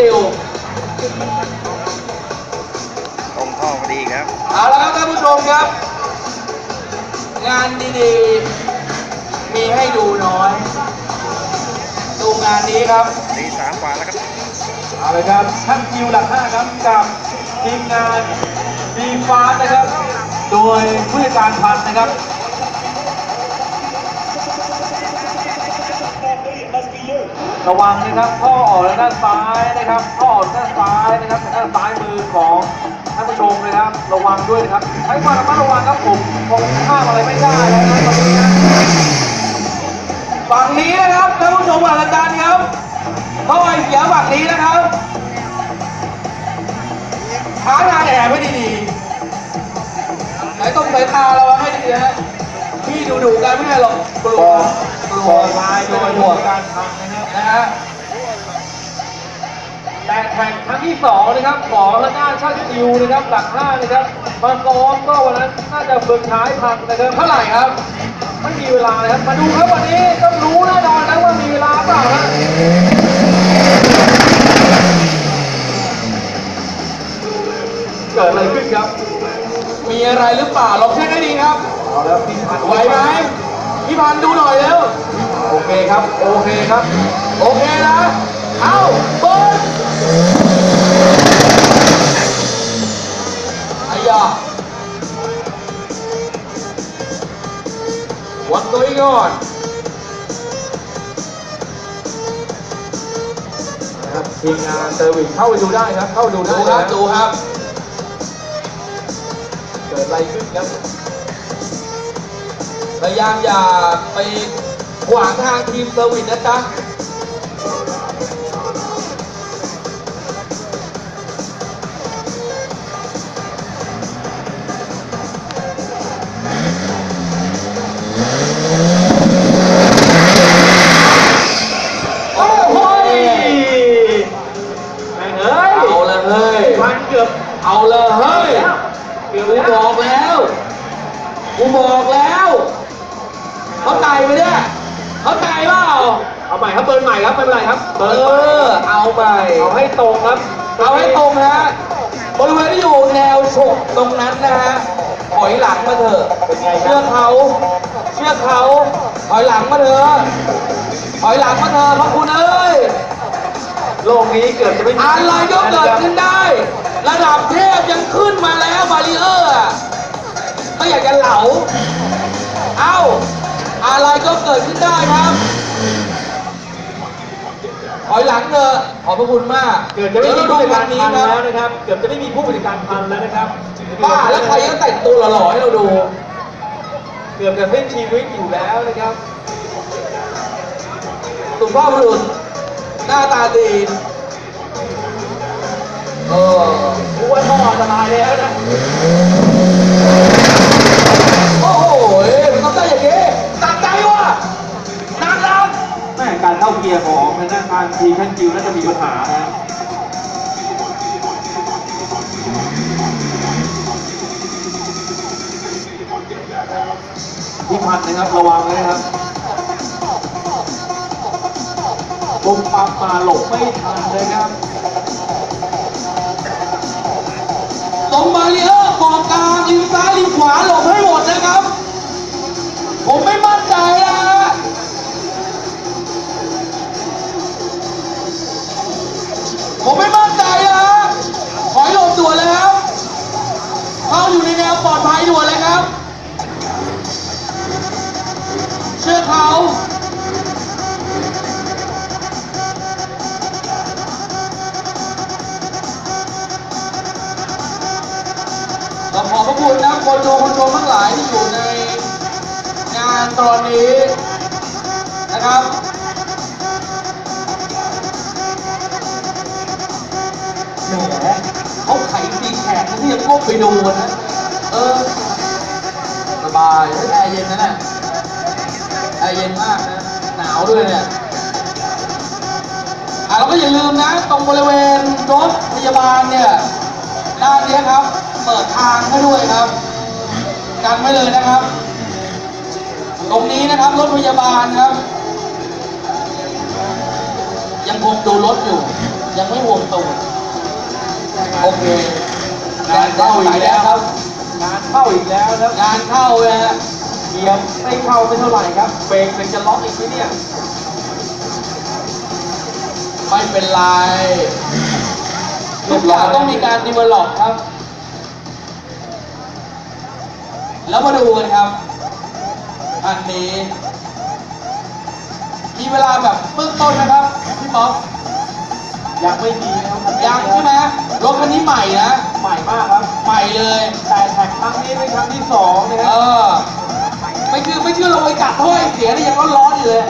ติวตรงท่อพอดีครับ เอาละครับท่านผู้ชมครับ งานดีๆ มีให้ดูน้อย ดูงานนี้ครับตีสามกว่าแล้วครับ เอาเลยครับ ท่านคิวหลักห้าครับกับทีมงานดีฟ้านะครับ โดยผู้จัดการพันนะครับ ระวังนะครับท่อออกทางด้านซ้ายนะครับท่อออกทางด้านซ้ายนะครับทางด้านซ้ายมือของท่านผู้ชมนะครับ ระวังด้วยนะครับใช้ความระมัดระวังครับผมคงข้ามอะไรไม่ได้แล้วนะตอนนี้นะฝั่งนี้นะครับท่านผู้ชมฝั่งอาจารย์ครับท่อไอเสียฝั่งนี้นะครับหาทางแอบให้ดีๆไหนต้องสายตาเราให้ดีนะพี่ดูดูๆกันไม่ได้หรอกกลัวกลัปล่วอยลายโดยผู้จัดการพันนะครับ นะฮะแต่แข่งครั้งที่สองนะครับของทางด้านชาติคิวนะครับหลักห้านะครับมาซ้อมก็วันนั้นน่าจะเบิกท้ายพันนะครับเท่าไหร่ครับไม่มีเวลาเลยครับมาดูครับวันนี้ต้องรู้แน่นอนนะว่ามีเวลาเปล่านะเกิดอะไรขึ้นครับ มีอะไรหรือเปล่าลองเช็คให้ดีครับเอาแล้วพี่พันไหวไหม พี่พันธุ์ดูหน่อยเร็ว โอเคครับ โอเคครับ โอเคนะ เอาเบิร์นอายา What's going on นะครับทีมงานเซอร์วิสเข้าไปดูได้ครับ เข้าไปดูได้ดูครับนะดูครับ เกิดอะไรขึ้นครับ พยายามอย่าไปขวางทางทีมเซอร์วิสนะจ๊ะโอ้โหแม่งเอ้ยเอาเลยเฮ้ยพันเกือบเอาเลยเฮ้ยเกือบกูแล้วบอกแล้ว กูบอกแล้ว เขาตายไปเนี่ยเขาตายเปล่าเอาใหม่ครับเบิร์นใหม่ครับไม่เป็นไรครับเอเบิร์นใหม่อเอาไปเอาให้ตรงครับเอาให้ตรงนะฮะบริเวณที่อยู่แนวฉกตรงนั้นนะฮะถอยหลังมาเถอะเป็นไงคเชื่รัอบเขาเชื่อเขาถอยหลังมาเถอะถอยหลังมาเถอะพระคุณเอ้ย โลกนี้เกิดจะไม่มีอะไรก็เกิดขึ้นได้ ระดับเทพยังขึ้นมาแล้วบาริเออร์อะไม่อยากจะเหลา เอ้า อะไรก็เกิดขึ้นได้ครับถอยหลังเถอะขอบพระคุณมากเกิดจะไม่มีดี๋ผู้ยวจัดเรการดูพันวันนี้ครับแล้วนะครับ เกือบจะไม่มีผู้จัดการพันแล้วนะครับบ้าแล้วใครก็แต่งตัวหล่อๆให้เราดู เกือบจะสิ้นชีวิตอยู่แล้วนะครับสุภาพบุรุษหน้าตาดีเออรู้ว่าท่ออันตรายแล้วนะ ทีมท่านจิวน่าจะมีปัญหานะพี่พันธ์นะครับระวังเลยนะครับบุมปั๊มมาหลบไม่ทันเลยครับตรงบารีเออร์กองกลางริมซ้ายริมขวาหลบให้หมดนะครับ ผมไม่มั่นใจนะ เราขอบพระคุณนะคนดูคนชมทั้งหลายที่อยู่ในงานตอนนี้นะครับแหมเขาไขตีแขกที่ยังก้มไปดูนะ เออสบายแอร์เย็นนะเนี่ยแอร์เย็นมากนะ หนาวด้วยเนี่ยอะเราก็อย่าลืมนะ ตรงบริเวณรถพยาบาลเนี่ยด้านนี้ครับ ปิดทางให้ด้วยครับ กันไว้เลยนะครับ ตรงนี้นะครับรถพยาบาลครับ ยังคงดูรถอยู่ ยังไม่ห่วงตูดโอเคงานเข้าอีกแล้วครับงานเข้าอีกแล้วครับงานเข้าเลยฮะเกียร์ไม่เข้าไม่เท่าไหร่ครับเบรกเป็นจะล็อกอีกทีเนี่ยไม่เป็นไรทุกอย่างต้องมีการดีเวลลอปครับ แล้วมาดูกันครับ อันนี้ มีเวลาแบบเบื้องต้นนะครับพี่ป๊อปยังไม่มีนะครับยังใช่ไหมรถคันนี้ใหม่นะ ใหม่มากครับ ใหม่เลย แต่แท็กครั้งนี้เป็นครั้งที่สองนะคเอรับอ ไม่คือไม่เชื่อลงไปกัดถ้อยเสียนี่ยังร้อนๆอยู่เลย